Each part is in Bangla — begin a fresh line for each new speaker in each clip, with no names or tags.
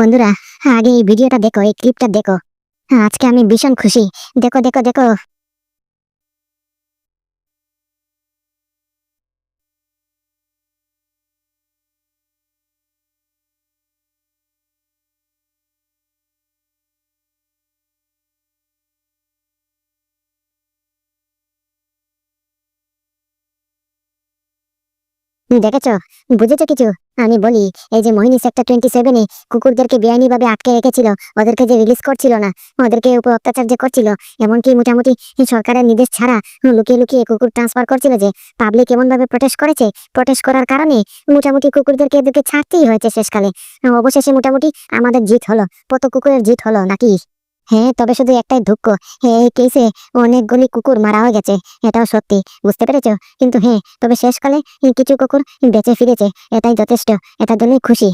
বন্ধুরা, আগে এই ভিডিওটা দেখো, এই ক্লিপটা দেখো। আজকে আমি ভীষণ খুশি। দেখো দেখো দেখো। দেখেছ? বুঝেছ কিছু? আমি বলি, এই যে মোহিনী সেক্টর টোয়েন্টি সেভেনে কুকুরদেরকে বেআইনিভাবে আটকে রেখেছিল, ওদেরকে যে রিলিজ করছিল না, ওদেরকে উপর অত্যাচার যে করছিল, এমনকি মোটামুটি সরকারের নির্দেশ ছাড়া লুকিয়ে লুকিয়ে কুকুর ট্রান্সফার করছিল যে পাবলিক এমন ভাবে প্রোটেস্ট করেছে প্রোটেস্ট করার কারণে মোটামুটি কুকুরদেরকে এদেরকে ছাড়তেই হয়েছে শেষকালে। অবশেষে মোটামুটি আমাদের জিত হলো কত কুকুরের জিত হলো নাকি? হ্যাঁ তবে শুধু একটাই দুঃখ। এই কেসে অনেকগুলি কুকুর মারা হয়ে গেছে, এটাও সত্যি, বুঝতে পেরেছ? কিন্তু হ্যাঁ তবে শেষকালে কিছু কুকুর বেঁচে ফিরেছে, এটাই যথেষ্ট এটার জন্যই খুশি।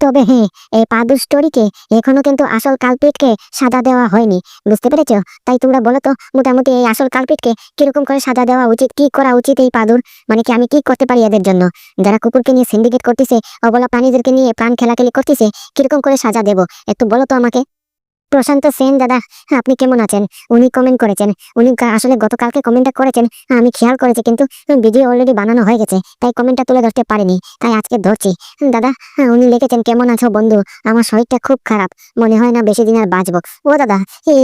তবে হ্যাঁ এই পাদুর স্টোরিকে এখনও কিন্তু আসল কালপিটকে সাজা দেওয়া হয়নি, বুঝতে পেরেছ? তাই তোমরা বলো তো, মোটামুটি এই আসল কালপিটকে কীরকম করে সাজা দেওয়া উচিত, কি করা উচিত এই পাদুর? মানে কি আমি কি করতে পারি এদের জন্য? যারা কুকুরকে নিয়ে সিন্ডিকেট করতেছে, অবলা প্রাণীদেরকে নিয়ে প্রাণ খেলাখেলি করতেছে, কীরকম করে সাজা দেবো? একটু বলো তো আমাকে। প্রশান্ত সেন দাদা আপনি কেমন আছেন? উনি কমেন্ট করেছেন। উনি আসলে গতকালকে কমেন্টটা করেছেন। আমি খেয়াল করেছি কিন্তু ভিডিও অলরেডি বানানো হয়ে গেছে তাই কমেন্টটা তুলে ধরতে পারিনি তাই আজকে ধরছি। দাদা উনি লিখেছেন কেমন আছো বন্ধু? আমার শরীরটা খুব খারাপ মনে হয় না বেশি দিন আর বাঁচবো। ও দাদা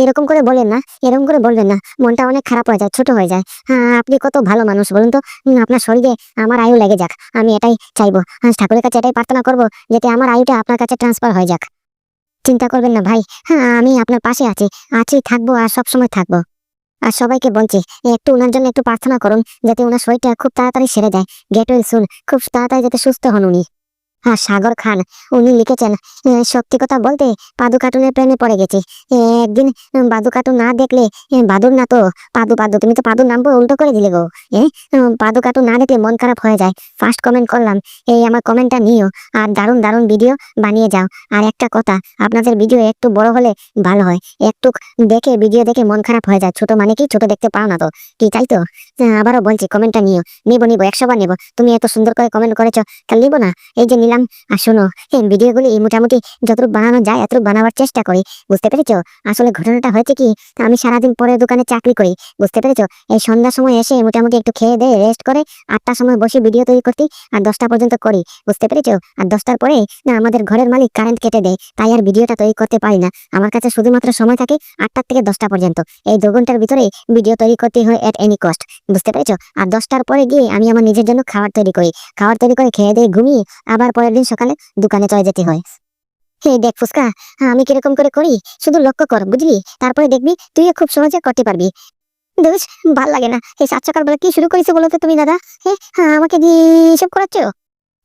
এরকম করে বলেন না এরকম করে বলবেন না মনটা অনেক খারাপ হয়ে যায় ছোট হয়ে যায়। হ্যাঁ, আপনি কত ভালো মানুষ বলুন তো। আপনার শরীরে আমার আয়ু লেগে যাক আমি এটাই চাইব। ঠাকুরের কাছে এটাই প্রার্থনা করব যাতে আমার আয়ুটা আপনার কাছে ট্রান্সফার হয়ে যাক। চিন্তা করবেন না ভাই। হ্যাঁ আমি আপনার পাশে আছি। আছি, থাকব আর সবসময় থাকব। আর সবাইকে বলছি, একটু ওনার জন্য একটু প্রার্থনা করুন, যাতে ওনার শরীরটা খুব তাড়াতাড়ি সেরে যায়। গেট ওয়েল সুন খুব তাড়াতাড়ি যাতে সুস্থ হন উনি। হ্যাঁ সাগর খান উনি লিখেছেন সত্যি কথা বলতে পাদু কার্টুনের প্রেমে পড়ে গেছি। একদিন বাদু কার্টুন না দেখলে বাদুর না তো পাদু পাদু তুমি তো পাদুর নাম উল্টো করে দিলে গো উম, পাদু কার্টুন না দেখলে মন খারাপ হয়ে যায়। ফার্স্ট কমেন্ট করলাম এই আমার কমেন্টটা নিও আর দারুণ দারুণ ভিডিও বানিয়ে যাও। আর একটা কথা আপনাদের ভিডিও একটু বড় হলে ভালো হয়। একটু দেখে ভিডিও দেখে মন খারাপ হয়ে যায়। ছোট মানে কি? ছোট দেখতে পাও না তো। কি তাই তো? আবারও বলছি কমেন্টটা নিও। নিবো নিবো একশো বার নিবো। তুমি এত সুন্দর করে কমেন্ট করেছ তাহলে নিবো না। এই যে নিলাম আর শোনো, এই ভিডিওগুলি মোটামুটি যতটুকু বানানো যায়, এতটুকু বানাবার চেষ্টা করি, বুঝতে পেরেছ? আসলে ঘটনাটা হয়েছে কি, আমি সারাদিন পরে দোকানে চাকরি করি, বুঝতে পেরেছ? এই সন্ধ্যার সময় এসে মোটামুটি একটু খেয়ে দিয়ে রেস্ট করে আটটার সময় বসে ভিডিও তৈরি করতে আর দশটা পর্যন্ত করি, বুঝতে পেরেছ? আর দশটার পরে না, আমাদের ঘরের মালিক কারেন্ট কেটে দেয়, তাই আর ভিডিওটা তৈরি করতে পারি না। আমার কাছে শুধুমাত্র সময় থাকে আটটার থেকে দশটা পর্যন্ত। এই দু ঘণ্টার ভিতরে ভিডিও তৈরি করতে হয় এট এনি কস্ট বুঝতে পেরেছ? আর দশটার পরে গিয়ে আমি আমার নিজের জন্য খাবার তৈরি করি। খাবার তৈরি করে খেয়ে দিয়ে ঘুমিয়ে আবার পরের দিন সকালে দোকানে চলে যেতে হয়। হে, দেখ ফুসকা আমি কীরকম করে করি? শুধু লক্ষ্য কর, বুঝলি? তারপরে দেখবি তুইও খুব সহজে করতে পারবি। বেশ ভালো লাগে না। এই সাত সকাল বেলা কি শুরু করেছ বলো তো তুমি, দাদা? হ্যাঁ আমাকে দিয়ে করাচ্ছ?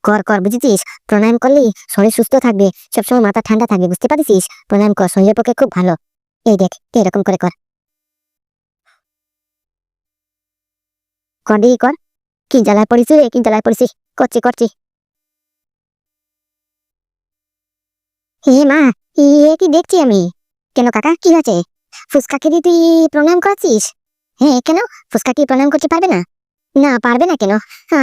কর কর, বুঝেছিস? প্রাণায়াম করলে, শরীর সুস্থ থাকবে, সবসময় মাথা ঠান্ডা থাকবে, বুঝতে পারছিস? প্রাণায়াম কর, শরীরের পক্ষে খুব ভালো। এই দেখ, এরকম করে কর। কর কর। কি জ্বালায় পড়িস রে, কি জ্বালায় পড়িস? করছি করছি। হে মা এ কি দেখছি আমি? কেন কাকা, কি হয়েছে? ফুচকাকে দিয়ে তুই প্রণাম করাচ্ছিস হ্যাঁ কেন? ফুচকা কি প্রণাম করতে পারবে না? না, পারবে না কেন?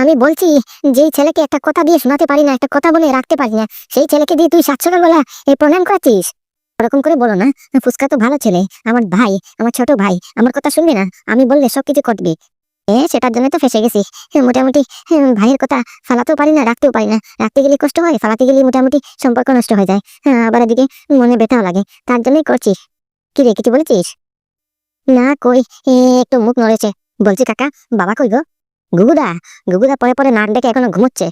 আমি বলছি, যেই ছেলেকে একটা কথা দিয়ে শোনাতে পারি না, একটা কথা বলে রাখতে পারি না, সেই ছেলেকে দিয়ে তুই সাত বলা এই প্রণাম করাচ্ছিস ওরকম করে বলো না, ফুচকা তো ভালো ছেলে, আমার ভাই, আমার ছোট ভাই, আমার কথা শুনবে না? আমি বললে সবকিছু করবে এ, সেটার জন্য তো ফেসে গেছি। মোটামুটি ভাইয়ের কথা ফালাতেও পারি না, রাখতেও পারি না। রাখতে গেলে কষ্ট হয়, ফালাতে গেলে মোটামুটি সম্পর্ক নষ্ট হয়ে যায়। আবার এদিকে মনে ব্যথাও লাগে। তার জন্যই করছি। কি রে, কিছু বলেছিস? না কই একটু মুখ নড়েছে। বলছি, কাকা, বাবা কই গো? গুগুদা গুগুদা পরে পরে নাক ডেকে এখনও ঘুমোচ্ছে।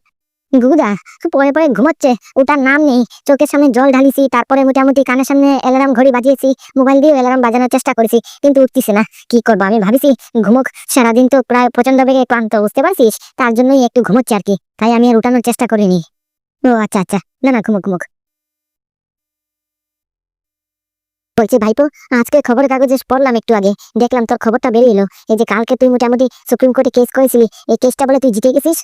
গুগুদা পরে পরে ঘুমোচ্ছে। ওটার নাম নেই। চোখের সামনে জল ঢালিছি, তারপরে মোটামুটি কানের সামনে অ্যালার্ম ঘড়ি বাজিয়েছি মোবাইল দিয়ে অ্যালার্ম বাজানোর চেষ্টা করেছি, কিন্তু উঠতিছে না। কি করব আমি ভাবিছি, ঘুমোক, সারাদিন তো প্রায় প্রচণ্ড বেগে ক্লান্ত, বুঝতে পারছিস? তার জন্যই একটু ঘুমোচ্ছে আর কি, তাই আমি আর উঠানোর চেষ্টা করিনি। ও আচ্ছা আচ্ছা না না, ঘুমুক ঘুমুক। বলছি, ভাইপো, আজকে খবরের কাগজে পড়লাম একটু আগে, দেখলাম তোর খবরটা বেরিয়ে এলো। এই যে কালকে তুই মোটামুটি সুপ্রিম কোর্টে কেস করেছিলি, এই কেসটা বলে তুই জিতে গেছিস?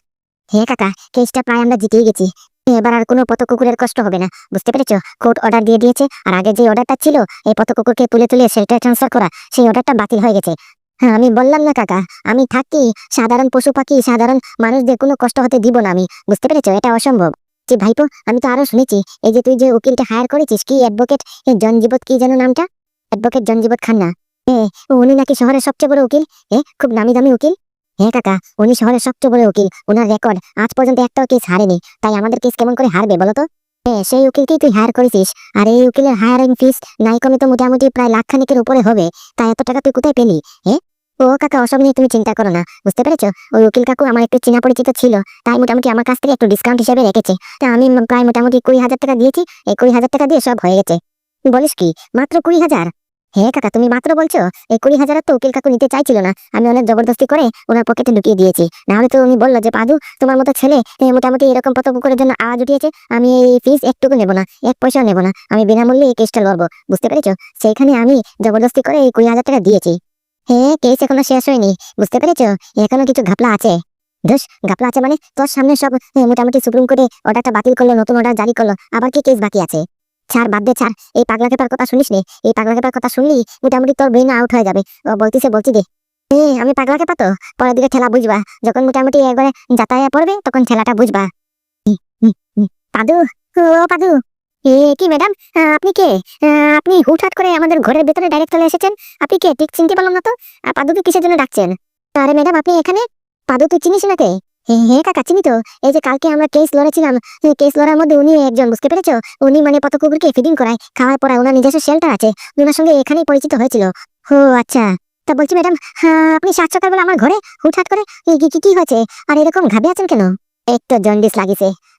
হ্যাঁ কাকা কেসটা প্রায় আমরা জিতেই গেছি। এবার আর কোনো পত কুকুরের কষ্ট হবে না, বুঝতে পেরেছ? কোর্ট অর্ডার দিয়ে দিয়েছে, আর আগে যে অর্ডারটা ছিল, এই পত কুকুরকে তুলে তুলে সেটা ট্রান্সফার করা, সেই অর্ডারটা বাতিল হয়ে গেছে। হ্যাঁ আমি বললাম না কাকা, আমি থাকি, সাধারণ পশু পাখি, সাধারণ মানুষদের কোনো কষ্ট হতে দিব না আমি, বুঝতে পেরেছ? এটা অসম্ভব। যে ভাইপো, আমি তো আরও শুনেছি, এই যে তুই যে উকিলটা হায়ার করেছিস, কি অ্যাডভোকেট জনজীবত কি যেন নামটা? অ্যাডভোকেট জনজীবত খান্না। এ, উনি নাকি শহরের সবচেয়ে বড় উকিল? এ, খুব নামি দামি উকিল। হ্যাঁ কাকা, উনি শহরের সবচেয়ে বড় উকিল। ওনার রেকর্ড আজ পর্যন্ত একটাও কেস হারেনি। তাই আমাদের কেস কেমন করে হারবে বলো তো? হ্যাঁ সেই উকিলকেই তুই হায়ার করেছিস। আর এই উকিলের হায়ারিং ফিস নাই কমে তো মোটামুটি প্রায় লাখ খানিকের উপরে হবে। তাই এত টাকা তুই কোথায় পেলি হ্যাঁ ও কাকা, ওসব নিয়ে তুমি চিন্তা করো না। বুঝতে পেরেছ? ওই উকিল কাকু আমার একটু চেনা পরিচিত ছিল। তাই মোটামুটি আমার কাছ থেকে একটু ডিসকাউন্ট হিসেবে রেখেছে। তা আমি প্রায় মোটামুটি কুড়ি হাজার টাকা দিয়েছি। এই কুড়ি হাজার টাকা দিয়ে সব হয়ে গেছে। বলিস কি, মাত্র কুড়ি হাজার? হ্যাঁ কাকা, তুমি মাত্র বলছো, এই কুড়ি হাজার তো উকিল কাকু নিতে চাইছিল না। আমি অনেক জবরদস্তি করে ওনার পকেটে ঢুকিয়ে দিয়েছি। নাহলে তো উনি বলল যে, পাদু, তোমার মতো ছেলে মোটামুটি এরকম পত কুকুরের জন্য আওয়াজ উঠিয়েছে, আমি এই ফিস একটুকু নেব না, এক পয়সাও নেব না, আমি বিনামূল্যে এই কেসটা লড়বো, বুঝতে পেরেছ? সেইখানে আমি জবরদস্তি করে এই কুড়ি হাজার টাকা দিয়েছি। হ্যাঁ কেস এখনও শেষ হয়নি, বুঝতে পেরেছ? এখনও কিছু ঘাপলা আছে। ধুস, ঘাপলা আছে মানে তোর সামনে সব মোটামুটি সুপ্রিম কোর্টে অর্ডারটা বাতিল করল, নতুন অর্ডার জারি করল, আবার কি কেস বাকি আছে? ছাড়, বাদ দে, ছাড়। এই পাগলা খেপার কথা শুনিস নি এই পাগলা খেপার কথা শুনলি? মোটামুটি তোর ব্রেন আউট হয়ে যাবে। ও বলতিছে, বলছি দে। এ, আমি পাগলা খেপা তো পরের দিকে ঠেলা বুঝবা। যখন মোটামুটি একবারে যাতায়া পড়বে, তখন ঠেলাটা বুঝবা। পাদু? ও, পাদু। এ, কি ম্যাডাম আপনি কে? আপনি হুটহাট করে আমাদের ঘরের ভেতরে ডাইরেক্ট চলে এসেছেন। আপনি কে? ঠিক চিনতে পারলাম না তো। পাদুকে কিসের জন্য ডাকছেন? আরে ম্যাডাম আপনি এখানে? পাদু, তুই চিনিস না কে?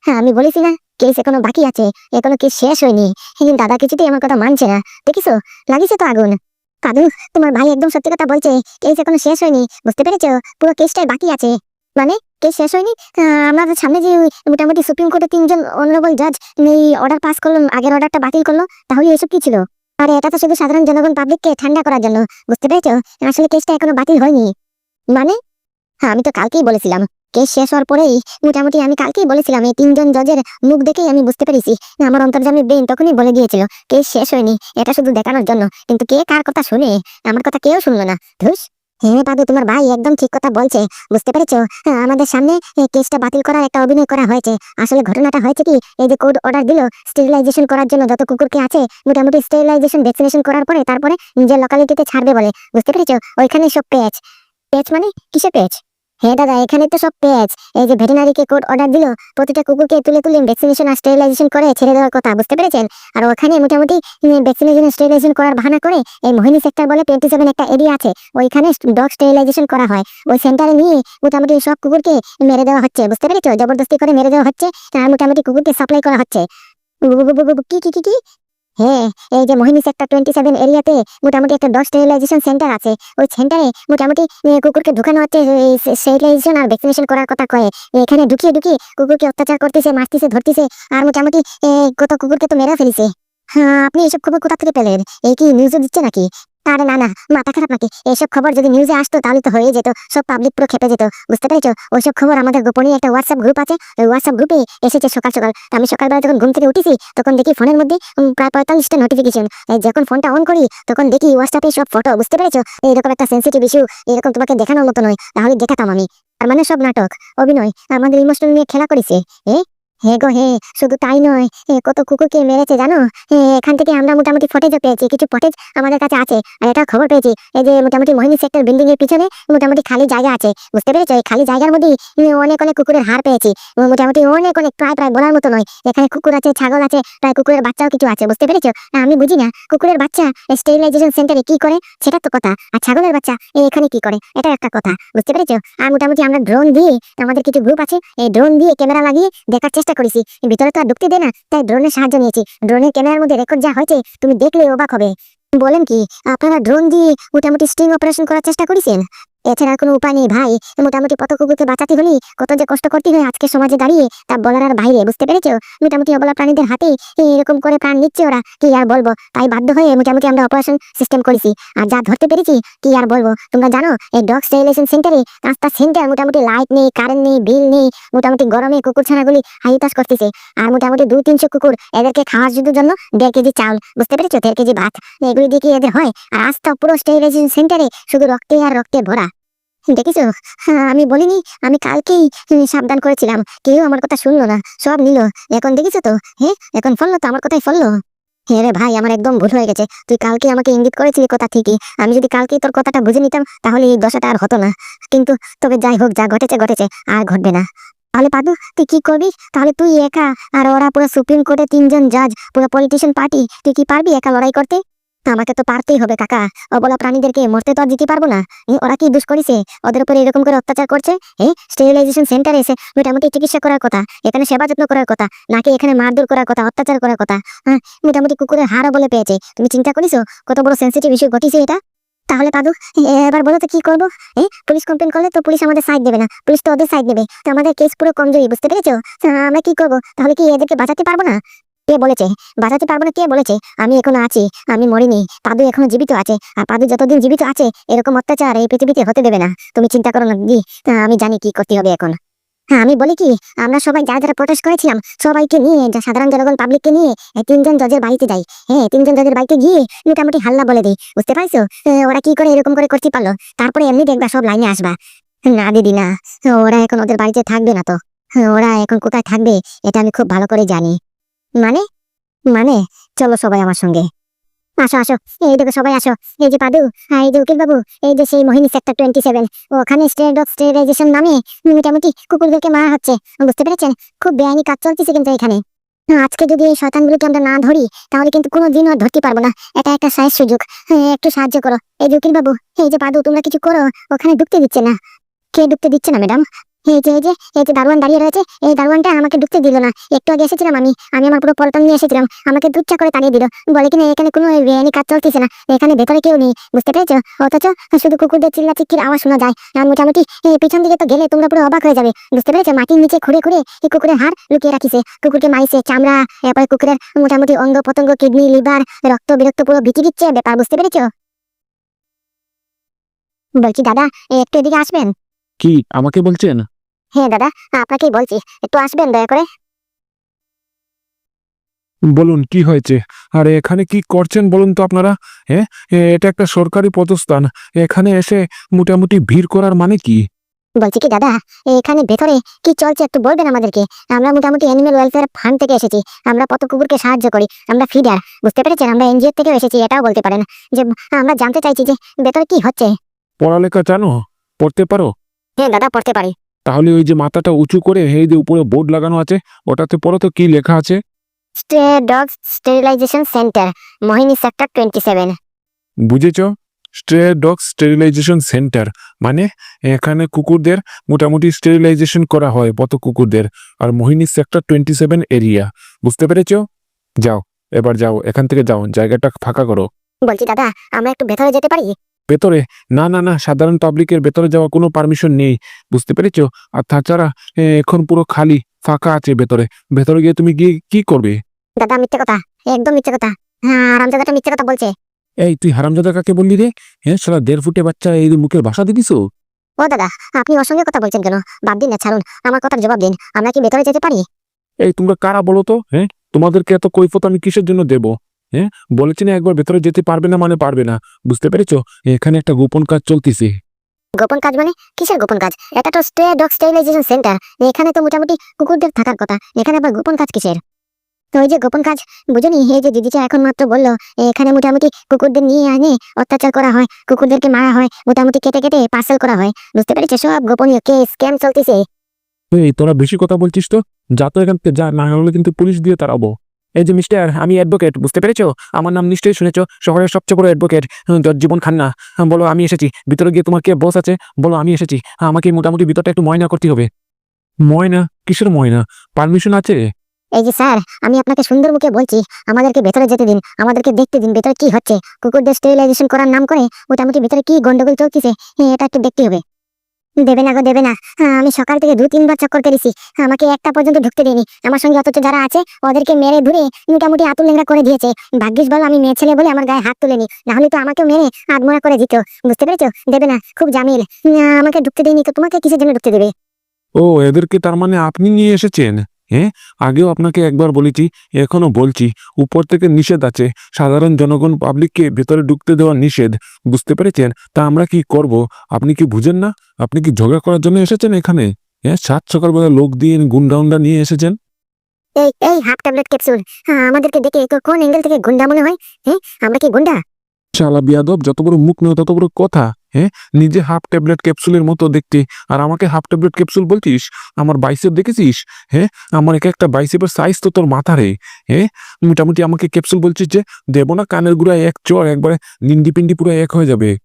হ্যাঁ আমি বলেছি না কেস এখনও বাকি আছে, এখনও কেস শেষ হয়নি। দাদা কিছুতেই আমার কথা মানছে না। দেখিছো? লাগিছে তো আগুন। কাদু তোমার ভাই একদম সত্যি কথা বলছে কেস এখনও শেষ হয়নি, বুঝতে পেরেছ? পুরো কেসটাই বাকি আছে। মানে কেস শেষ হয়নি? আমাদের সামনে যে মোটামুটি সুপ্রিম কোর্টে তিনজন অনারেবল জাজ এই অর্ডার পাস করল, আগের অর্ডারটা বাতিল করল, তাহলে এসব কি ছিল? আরে, এটা তো শুধু সাধারণ জনগণ পাবলিককে ঠান্ডা করার জন্য, বুঝতে পেরেছ? আসলে কেসটা এখনও বাতিল হয়নি। মানে? হ্যাঁ আমি তো কালকেই বলেছিলাম। কেস শেষ হওয়ার পরেই মোটামুটি আমি কালকেই বলেছিলাম, এই তিনজন জজের মুখ দেখেই আমি বুঝতে পেরেছি। আমার অন্তর্জামী ব্রেন তখনই বলে দিয়েছিল কেস শেষ হয়নি, এটা শুধু দেখানোর জন্য। কিন্তু কে কার কথা শুনে? আমার কথা কেউ শুনলো না। ধুস! হ্যাঁ বাবু তোমার ভাই একদম ঠিক কথা বলছে বুঝতে পেরেছ? হ্যাঁ, আমাদের সামনে কেসটা বাতিল করার একটা অভিনয় করা হয়েছে। আসলে ঘটনাটা হয়েছে কি এই যে কোর্ট অর্ডার দিল স্টেরিলাইজেশন করার জন্য যত কুকুরকে আছে মোটামুটি স্টেরিলাইজেশন ভ্যাকসিনেশন করার পরে তারপরে নিজের লোকালিটিতে ছাড়বে বলে বুঝতে পেরেছ? ওইখানে সব পেয়েছ পেয়েছ মানে কিসে পেঁচ হ্যাঁ দাদা, এখানে তো সব পেঁচ এই যে ভেটেনারিকে কোর্ট অর্ডার দিল, প্রতিটা কুকুরকে তুলে তুলে ভ্যাকসিনেশন আর স্টেরিলাইজেশন করে ছেড়ে দেওয়ার কথা, বুঝতে পেরেছেন? আর ওখানে মোটামুটি ভ্যাকসিনেশন স্টেরিলাইজেশন করার বাহানা করে এই মোহিনী সেক্টর বলে টোয়েন্টি সেভেন একটা এরিয়া আছে, ওইখানে ডগ স্টেরিলাইজেশন করা হয়। ওই সেন্টারে নিয়ে মোটামুটি সব কুকুরকে মেরে দেওয়া হচ্ছে, বুঝতে পেরেছ? জবরদস্তি করে মেরে দেওয়া হচ্ছে, আর মোটামুটি কুকুরকে সাপ্লাই করা হচ্ছে। কি কি কি? হ্যাঁ এই যে মোহিনী সেক্টর টোয়েন্টি সেভেন এরিয়াতে মোটামুটি একটা দশ স্টেরিলাইজেশন সেন্টার আছে। ওই সেন্টারে মোটামুটি কুকুরকে ঢুকানো হচ্ছে স্টেরিলাইজেশন আর ভ্যাকসিনেশন করার কথা কয়ে। এখানে ঢুকিয়ে ঢুকিয়ে কুকুরকে অত্যাচার করতেছে, মারতেছে, ধরতেছে, আর মোটামুটি কত কুকুরকে তো মেরে ফেলিছে। হ্যাঁ আপনি এসব খবর কোথা থেকে পেলেন? এই কি নিউজে দিচ্ছে নাকি? আরে না না, মাথা খারাপ নাকি? এইসব খবর যদি নিউজে আসতো তাহলে তো হয়ে যেত, সব পাবলিক পুরো খেপে যেত, বুঝতে পেরেছ? ওইসব খবর আমাদের গোপনীয় একটা হোয়াটসঅ্যাপ গ্রুপ আছে, ওই হোয়াটসঅ্যাপ গ্রুপে এসেছে সকাল সকাল। আমি সকালবেলা যখন ঘুম থেকে উঠেছি, তখন দেখি ফোনের মধ্যে প্রায় পঁয়তাল্লিশটা নোটিফিকেশন যখন ফোনটা অন করি, তখন দেখি হোয়াটসঅ্যাপে সব ফটো বুঝতে পেরেছ? এরকম একটা সেন্সিটিভ ইস্যু এরকম তোমাকে দেখানোর মতো নয়। তাহলে দেখাতাম আমি। তার মানে সব নাটক, অভিনয়, আমাদের ইমোশনাল নিয়ে খেলা করেছে। এ হে গো হে, শুধু তাই নয় কত কুকুরকে মেরেছে জানো? এখান থেকে আমরা মোটামুটি ফটেজও পেয়েছি, কিছু ফটেজ আমাদের কাছে আছে, আর এটা খবর পেয়েছি এই যে মোটামুটি মোহিনী সেক্টর বিল্ডিং এর পিছনে মোটামুটি খালি জায়গা আছে, বুঝতে পেরেছ? এই খালি জায়গার মধ্যেই অনেক অনেক কুকুরের হার পেয়েছি মোটামুটি অনেক অনেক, প্রায় প্রায় বলার মতো নয়, এখানে কুকুর আছে, ছাগল আছে, প্রায় কুকুরের বাচ্চাও কিছু আছে, বুঝতে পেরেছ? আমি বুঝি না, কুকুরের বাচ্চা স্টেরিলাইজেশন সেন্টারে কি করে? সেটা তো কথা, আর ছাগলের বাচ্চা এখানে কি করে? এটা একটা কথা, বুঝতে পেরেছ? আর মোটামুটি আমরা ড্রোন দিয়ে আমাদের কিছু গ্রুপ আছে, এই ড্রোন দিয়ে ক্যামেরা লাগিয়ে দেখার চেষ্টা করেছি, ভিতরে তো আর ঢুকতে দেয় না, তাই ড্রোনের সাহায্য নিয়েছি। ড্রোনের ক্যামেরার মধ্যে রেকর্ড যা হয়েছে, তুমি দেখলে অবাক হবে। বলেন কি, আপনারা ড্রোন দিয়ে মোটামুটি স্ট্রিং অপারেশন করার চেষ্টা করেছেন? এছাড়া কোনো উপায় নেই ভাই। মোটামুটি পত কুকুরকে বাঁচাতে হলে কত যে কষ্ট করতে হয় আজকে সমাজে দাঁড়িয়ে, তা বলার আর বাইরে, বুঝতে পেরেছ? মোটামুটি অবলা প্রাণীদের হাতে এরকম করে প্রাণ নিচ্ছে ওরা, কি আর বলব? তাই বাধ্য হয়ে মোটামুটি আমরা অপারেশন সিস্টেম করেছি। আর যা ধরতে পেরেছি, কি আর বলব? তোমরা জানো, এই ডগ স্টেরিলাইজেশন সেন্টারে পাঁচটা সেন্টার মোটামুটি লাইট নেই কারেন্ট নেই বিল নেই, মোটামুটি গরমে কুকুর ছানাগুলি হাইতাস করতেছে। আর মোটামুটি দুই তিনশো কুকুর এদেরকে খাওয়ার জন্য জন্য দেড় কেজি চাউল, বুঝতে পেরেছ? দেড় কেজি ভাত, এগুলি কি এদের হয়? আর আজ পুরো স্টেরিলাইজেশন সেন্টারে শুধু রক্তে আর রক্তে ভরা। দেখেছ? হ্যাঁ, আমি বলিনি আমি কালকেই সাবধান করেছিলাম। কেউ আমার কথা শুনলো না সব নিল। এখন দেখেছ তো? হ্যাঁ এখন ফললো তো আমার কথাই ফললো? হ্যাঁ রে ভাই আমার একদম ভুল হয়ে গেছে। তুই কালকে আমাকে ইঙ্গিত করেছিলি কথা ঠিকই। আমি যদি কালকেই তোর কথাটা বুঝে নিতাম তাহলে এই দশাটা আর হতো না। কিন্তু তবে যাই হোক যা ঘটেছে ঘটেছে আর ঘটবে না। তাহলে পাদু তুই কি করবি? তাহলে তুই একা আর ওরা পুরো সুপ্রিম কোর্টে তিনজন জাজ পুরো পলিটিশিয়ান পার্টি তুই কি পারবি একা লড়াই করতে? আমাকে তো পারতেই হবে, কাকা। অবলা প্রাণীদেরকে মরতে তো আর দিতে পারব না। ওরা কি দুষ করেছে? ওদের উপরে এরকম করে অত্যাচার করছে? এই স্টেরিলাইজেশন সেন্টারে এসে মোটামুটি চিকিৎসা করার কথা, এখানে সেবা যত্ন করার কথা, নাকি এখানে মারধর করার কথা, অত্যাচার করার কথা হ্যাঁ? মোটামুটি কুকুরের হাড়ও বলে পেয়েছে। তুমি চিন্তা করিছো কত বড় সেন্সিটিভ ইস্যু ঘটিছে এটা। তাহলে পাদু এবার বলো তো কি করব? এই পুলিশ কমপ্লেন করলে তো পুলিশ আমাদের সাইড দেবে না। পুলিশ তো ওদের সাইড দেবে। তো আমাদের কেস পুরো কমজোরি, বুঝতে পেরেছ? আমরা কি করব? তাহলে কি এদেরকে বাঁচাতে পারব না? কে বলেছে? বাঁচাতে পারব না কে বলেছে? আমি এখনও আছি, আমি মরিনি, পাদু এখনও জীবিত আছে, আর পাদু যতদিন জীবিত আছে, এরকম অত্যাচার এই পৃথিবীতে হতে দেবে না। তুমি চিন্তা করো না দি তা আমি জানি কি করতে হবে এখন। হ্যাঁ আমি বলি কি, আমরা সবাই যারা যারা প্রটেস্ট করেছিলাম, সবাইকে নিয়ে সাধারণ জনগণ পাবলিককে নিয়ে, এই তিনজন জজের বাড়িতে যাই। হ্যাঁ তিনজন জজের বাড়িতে গিয়ে মোটামুটি হাল্লা বলে দিই, বুঝতে পারছ? ওরা কি করে এরকম করে করতে পারল? তারপরে এমনি দেখবা সব লাইনে আসবা। না, দিদি, না, ওরা এখন ওদের বাড়িতে থাকবে না তো। ওরা এখন কোথায় থাকবে, এটা আমি খুব ভালো করে জানি। মানে? মানে? চলো সবাই আমার সঙ্গে। আসো আসো। এই দেখো সবাই আসো। এই যে পাদু এই যে উকিল বাবু এই যে সেই মোহিনী সেক্টর টোয়েন্টি সেভেন ওখানে স্টেট অফ স্টেরিলাইজেশন নামে মোটামুটি কুকুরদেরকে মারা হচ্ছে। বুঝতে পেরেছেন? খুব বেআইনি কাজ চলতেছে কিন্তু এখানে। আজকে যদি এই শয়তানগুলোকে আমরা না ধরি তাহলে কিন্তু কোনো দিন আর ধরতে পারব না। এটা একটা সাহেব সুযোগ। হ্যাঁ, একটু সাহায্য করো। এই যে উকিল বাবু এই যে পাদু তোমরা কিছু করো। ওখানে ঢুকতে দিচ্ছে না। কে ঢুকতে দিচ্ছে না ম্যাডাম এই যে এই যে এই যে দারোয়ান দাঁড়িয়ে রয়েছে, এই দারোয়ানটা আমাকে ঢুকতে দিল না। একটু আগে এসেছিলাম আমি আমি আমার পুরো পল্টন নিয়ে এসেছিলাম। আমাকে দুচ্চা করে তাড়িয়ে দিল। বলে কিনা এখানে কোনো বেআইনি কাজ চলতেছে না। এখানে ভেতরে কেউ নেই, বুঝতে পেরেছ? অথচ শুধু কুকুরদের চিল্লা চিক্কির আওয়াজ শোনা যায়। আর মোটামুটি পিছন দিকে তো গেলে তোমরা পুরো অবাক হয়ে যাবে, বুঝতে পেরেছ? মাটির নিচে খুঁড়ে খুঁড়ে এই কুকুরের হাড় লুকিয়ে রাখিছে। কুকুরকে মাইছে, চামড়া, এরপরে কুকুরের মোটামুটি অঙ্গ পতঙ্গ কিডনি, লিভার, রক্ত, বিরক্ত পুরো বিচি দিচ্ছে, ব্যাপার, বুঝতে পেরেছ? বলছি, দাদা, একটু এদিকে আসবেন?
কি, আমাকে বলছেন?
হ্যাঁ দাদা আপনাকেই বলছি একটু আসবেন দয়া করে।
বলুন কি হয়েছে? আর এখানে কি করছেন বলুন তো আপনারা? হ্যাঁ এটা একটা সরকারি পদস্থান এখানে এসে মোটামুটি ভিড় করার মানে কি?
বলছি কি দাদা এখানে ভেতরে কি চলছে একটু বলবেন আমাদেরকে? আমরা মোটামুটি অ্যানিমেল ওয়েলফেয়ার ফান্ড থেকে এসেছি। আমরা কত কুকুরকে সাহায্য করি আমরা ফিডার বুঝতে পেরেছেন? আমরা এনজিও থেকেও এসেছি এটাও বলতে পারেন। যে আমরা জানতে চাইছি যে ভেতরে কি হচ্ছে?
পড়ালেখা জানো? পড়তে পারো?
হ্যাঁ দাদা পড়তে পারি।
তাহলে ওই যে মাথাটা উঁচু করে এই যে উপরে বোর্ড লাগানো আছে ওটাতে পড়ো তো কি লেখা আছে?
Stray dog sterilisation centre Mohini sector twenty seven.
বুঝেছ? স্ট্রে ডগ স্টেরিলাইজেশন সেন্টার মানে এখানে কুকুরদের মোটামুটি স্টেরিলাইজেশন করা হয় কত কুকুরদের আর Mohini sector twenty seven area. বুঝতে পেরেছ? যাও এবার যাও এখান থেকে যাও জায়গাটা ফাঁকা করো।
বলছি দাদা আমরা একটু ভেতরে যেতে পারি?
ভেতরে না না না সাধারণ পাবলিকের ভেতরে যাওয়া কোনো পারমিশন নেই বুঝতে পেরেছ? আর তাছাড়া এখন পুরো খালি ফাঁকা আছে ভেতরে। ভেতরে গিয়ে তুমি গিয়ে কি করবে?
দাদা মিথ্যে কথা একদম মিথ্যে কথা। হ্যাঁ মিথ্যে কথা বলছে।
এই তুই হারামজাদা কাকে বললি রে? হ্যাঁ সারা দেড় ফুটে বাচ্চা এই মুখের ভাষা দিদিস
ও দাদা আপনি ওর সঙ্গে কথা বলছেন কেন? বাদ দিন না ছাড়ুন। আমার কথার জবাব দিন। আমরা কি ভেতরে যেতে পারি?
এই তোমরা কারা বলো তো? হ্যাঁ তোমাদেরকে এত কৈফত আমি কিসের জন্য দেব? হ্যাঁ? বলেছি না একবার ভেতরে যেতে পারবে না মানে পারবে না। বুঝতে পেরেছ? এখানে একটা গোপন কাজ চলতিছে।
গোপন কাজ মানে? কিসের গোপন কাজ? এটা তো স্টে ডগ স্টেরিলাইজেশন সেন্টার এখানে তো মোটামুটি কুকুরদের থাকার কথা। এখানে আবার গোপন কাজ কিসের? তো ওই যে গোপন কাজ বুঝুনি? এই যে দিদিটা এখন মাত্র বলল এখানে মোটামুটি কুকুরদের নিয়ে আনে অত্যাচার করা হয় কুকুরদেরকে মারা হয় মোটামুটি কেটে কেটে পার্সেল করা হয়। বুঝতে পেরেছ? সব গোপনীয় কেস স্ক্যাম চলতেছে।
এই তোরা বেশি কথা বলছিস তো? যা তো এখান থেকে যা না হলে কিন্তু পুলিশ দিয়ে তাড়াবো। এই যে মিস্টার আমি অ্যাডভোকেট বুঝতে পেরেছ? আমার নাম নিশ্চয়ই শুনেছো শহরের সবচেয়ে বড় অ্যাডভোকেট জীবন খান্না। বলো আমি এসেছি। ভিতরে গিয়ে তোমার কে বস আছে? বলো আমি এসেছি। আমাকে মোটামুটি ভিতরটা একটু ময়না করতে হবে। ময়না? কিসের ময়না? পারমিশন আছে?
এই যে স্যার আমি আপনাকে সুন্দর মুখে বলছি আমাদেরকে ভেতরে যেতে দিন আমাদেরকে দেখতে দিন ভেতরে কি হচ্ছে? কুকুরদের স্টেরিলাইজেশন করার নাম করে মোটামুটি ভেতরে কি গন্ডগোল চলতেছে? হ্যাঁ, এটা একটু দেখতে হবে। দেবে না গো, দেবে না। আমি সকাল থেকে দু, তিনবার চক্কর পেরেছি আমাকে একটা পর্যন্ত ঢুকতে দেয়নি। আমার সঙ্গে অথচ যারা আছে, ওদেরকে মেরে ধরে মোটামুটি আতুল লেঙ্গা করে দিয়েছে। ভাগ্যিস বল, আমি মেয়ে ছেলে বলে আমার গায়ে হাত তুলেনি। নাহলে তো আমাকে মেরে আদমরা করে দিত। বুঝতে পেরেছ? দেবে না, খুব জামিল। আমাকে ঢুকতে দেয়নি, তো তোমাকে কিসের জন্য ঢুকতে দেবে?
ও, এদেরকে তার মানে আপনি নিয়ে এসেছেন? হ্যাঁ আগেও আপনাকে একবার বলেছি এখনও বলছি উপর থেকে নিষেধ আছে। সাধারণ জনগণ পাবলিককে ভেতরে ঢুকতে দেওয়া নিষেধ। বুঝতে পেরেছেন? তা আমরা কি করব? আপনি কি বুঝেন না? আপনি কি ঝগড়া করার জন্য এসেছেন এখানে? হ্যাঁ সাত সকালবেলা লোক দিয়ে গুন্ডাউন্ডা নিয়ে এসেছেন?
এই এই হাফ ট্যাবলেট ক্যাপসুল। আমাদেরকে দেখে কোন অ্যাঙ্গেল থেকে গুন্ডা মনে হয়? হ্যাঁ আমরা কি গুন্ডা?
শালা বিয়াদব যত বড় মুখ নয় তত বড় কথা। হ্যাঁ? নিজে হাফ ট্যাবলেট ক্যাপসুলের মতো দেখতে। আর আমাকে হাফ ট্যাবলেট ক্যাপসুল বলছিস? আমার বাইসেপ দেখেছিস? হ্যাঁ? আমার এক একটা বাইসেপের সাইজ তো তোর মাথা রে। হ্যাঁ? মোটামুটি আমাকে ক্যাপসুল বলছিস যে, দেবো না কানের গুড়ায় এক চর, একবারে নিন্ডি পিন্ডি পুরো এক হয়ে যাবে।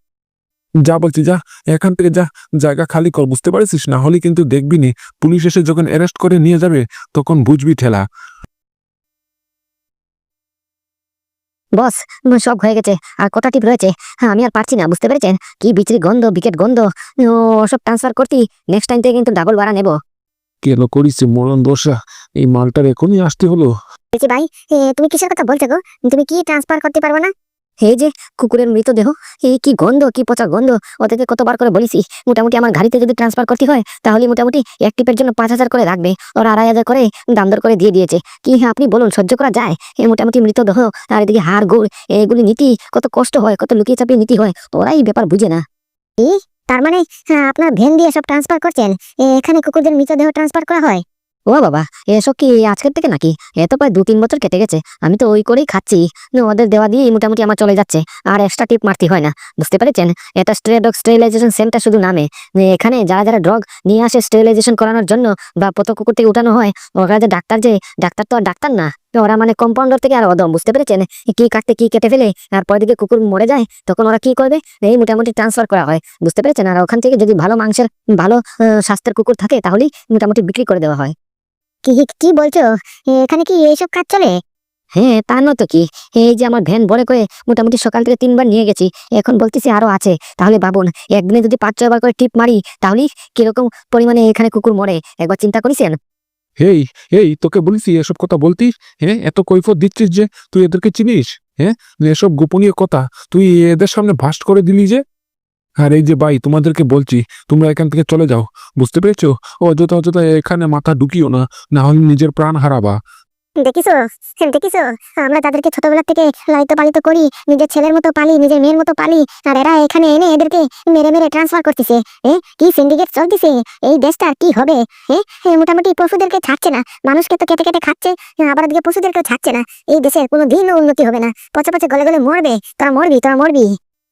যা বলছি, যা, এখান থেকে যা, জায়গা খালি কর, বুঝতে পারছিস? না হলে কিন্তু দেখবি নি, পুলিশ এসে যখন অ্যারেস্ট করে নিয়ে যাবে, তখন বুঝবি ঠেলা।
বস সব হয়ে গেছে। আর কটা টিপ রয়েছে? হ্যাঁ আমি আর পারছি না বুঝতে পেরেছেন? কি বিচরি গন্ধ বিকেট গন্ধ। ওসব সব ট্রান্সফার করতি। নেক্সট টাইম থেকে কিন্তু ডাবল ভাড়া নেব।
কেন করিস মরণ দশা? এই মালটার এখনই আসতে হলো।
ভাই তুমি কিসের কথা বলছো গো? তুমি কি ট্রান্সফার করতে পারব না? এই যে কুকুরের মৃতদেহ এই কি গন্ধ কি পচা গন্ধ? ওদেরকে কতবার করে বলেছি মোটামুটি আমার গাড়িতে যদি ট্রান্সফার করতে হয় তাহলে মোটামুটি এক টিপের জন্য পাঁচ হাজার করে রাখবে। ওরা আড়াই হাজার করে দাম দর করে দিয়ে দিয়েছে। কি হ্যাঁ আপনি বলুন সহ্য করা যায়? এই মোটামুটি মৃতদেহ আর এদিকে হাড় গোড় এগুলি নীতি কত কষ্ট হয় কত লুকিয়ে চাপিয়ে নীতি হয় ওরাই ব্যাপার বুঝে না। তার মানে হ্যাঁ, আপনার ভ্যান দিয়ে সব ট্রান্সফার করছেন এখানে কুকুরদের মৃতদেহ ট্রান্সফার করা হয়? ও বাবা, এসব কি আজকের থেকে নাকি? এ তো প্রায় দু তিন বছর কেটে গেছে, আমি তো ওই করেই খাচ্ছি। ওদের দেওয়া দিয়েই মোটামুটি আমার চলে যাচ্ছে, আর এক্সট্রা টিপ মারতে হয় না, বুঝতে পেরেছেন? এটা স্ট্রে ডগ স্টেরিলাইজেশন সেন্টার শুধু নামে। এখানে যারা যারা ড্রগ নিয়ে আসে স্টেরিলাইজেশন করানোর জন্য বা পত কুকুর থেকে উঠানো হয়, ওরা যে ডাক্তার যে, ডাক্তার তো আর ডাক্তার না ওরা মানে কম্পাউন্ডার থেকে আর অদম, বুঝতে পেরেছেন? কি কাটতে, কি কেটে ফেলে, আর পরে দিকে কুকুর মরে যায়, তখন ওরা কি করবে? এই মোটামুটি ট্রান্সফার করা হয়, বুঝতে পেরেছেন? আর ওখান থেকে যদি ভালো মাংসের, ভালো স্বাস্থ্যের কুকুর থাকে, তাহলেই মোটামুটি বিক্রি করে দেওয়া হয়। কি কি বলছো? এখানে কি এইসব কাজ চলে? হ্যাঁ তা নয় তো কি। এই যে আমার ভ্যান বড় করে মোটামুটি সকাল থেকে তিনবার নিয়ে গেছি এখন বলতেছি আরও আছে। তাহলে ভাবুন একদিনে যদি পাঁচ ছয়বার করে টিপ মারি তাহলে কীরকম পরিমাণে এখানে কুকুর মরে? একবার চিন্তা করেছেন
হেই এই তোকে বলিস এসব কথা বলতিস হ্যাঁ? এত কৈফত দিচ্ছিস যে তুই এদেরকে চিনিস হ্যাঁ? এসব গোপনীয় কথা তুই এদের সামনে ভাস্ট করে দিলি যে? আর এই যে ভাই, তোমাদেরকে বলছি, তোমরা এখান থেকে চলে যাও। বুঝতে পেরেছ? অযথা অযথা এখানে মাথা ঢুকিও না না হলে নিজের প্রাণ হারাবা।
দেখিছো? দেখিছো? আমরা তাদেরকে ছোটবেলা থেকে লালিত পালিত করি, নিজের ছেলের মতো পালি, নিজের মেয়ের মতো পালি, আর এরা এখানে এনে এদেরকে মেরে মেরে ট্রান্সফার করতেছে। কি সিন্ডিকেট চলতেছে? এই দেশটা কি হবে? মোটামুটি পশুদেরকে ছাড়ছে না, মানুষকে তো কেটে কেটে খাচ্ছে, আবার ওদিকে পশুদেরকেও ছাড়ছে না। এই দেশের কোনো দিনও উন্নতি হবে না। পচে পচে গলে গলে মরবে, তোরা মরবি তোরা মরবি।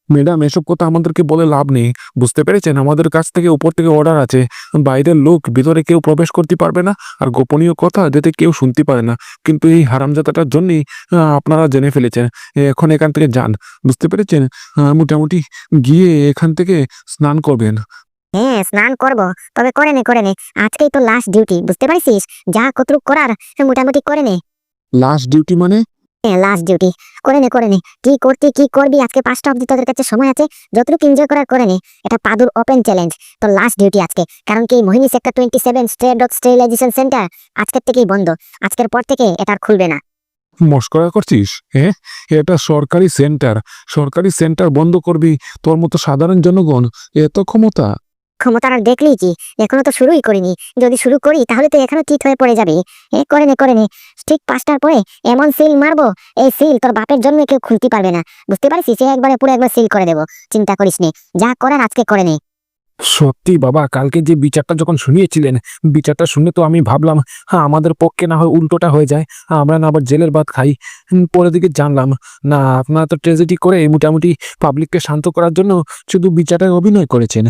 ম্যাডাম এসব কথা আমাদেরকে বলে লাভ নেই। বুঝতে পেরেছেন? আমাদের কাছ থেকে উপর থেকে অর্ডার আছে। বাইরের লোক ভিতরে কেউ প্রবেশ করতে পারবে না আর গোপনীয় কথা যাতে কেউ শুনতে পারে না। কিন্তু এই হারামজাতাটার জন্যই আপনারা জেনে ফেলেছেন। এখন এখান থেকে যান। বুঝতে পেরেছেন? মোটামুটি গিয়ে এখান থেকে স্নান করবেন।
হ্যাঁ স্নান করব। তবে করে নে করে নে। আজকেই তো লাস্ট ডিউটি বুঝতে পারছিস? যা কতটুক করার মোটামুটি করে নে।
লাস্ট ডিউটি মানে?
লাস্ট ডিউটি করে নে করে নে। কি করতে, কি করবি? আজকে পাঁচটা অব্দি তোদের কাছে সময় আছে। যতটুকু এনজয় করার, করে নে। এটা পাদুর ওপেন চ্যালেঞ্জ তো লাস্ট ডিউটি আজকে। কারণ কি, Mohini sector twenty seven stray dog sterilisation centre আজকের থেকেই বন্ধ। আজকের পর থেকে এটা আর খুলবে না।
মস্করা করছিস? হ্যাঁ এটা সরকারি সেন্টার সরকারি সেন্টার বন্ধ করবি। তোর মতো সাধারণ জনগণ এত ক্ষমতা।
ক্ষমতা আর দেখলেই কি? এখনও তো শুরুই করিনি। যদি শুরু করি, তাহলে তো এখনও চিট হয়ে পড়ে যাবে। এ, করে নে করে নে। ঠিক পাঁচটার পরে এমন সিল মারবো, এই সিল তোর বাপের জন্য কেউ খুলতে পারবে না। বুঝতে পারছিস? সে একবারে পুরো একবার সিল করে দেবো। চিন্তা করিস নে। যা করার আজকে করে নে।
সত্যি বাবা, কালকে যে বিচারটা যখন শুনিয়েছিলেন, বিচারটা শুনে তো আমি ভাবলাম হ্যাঁ আমাদের পক্ষে না হয় উল্টোটা হয়ে যায়। আমরা না আবার জেলের ভাত খাই। পরে দিকে জানলাম, না, আপনারা তো ট্রেজেডি করে মোটামুটি পাবলিককে শান্ত করার জন্য শুধু বিচারে অভিনয় করেছেন।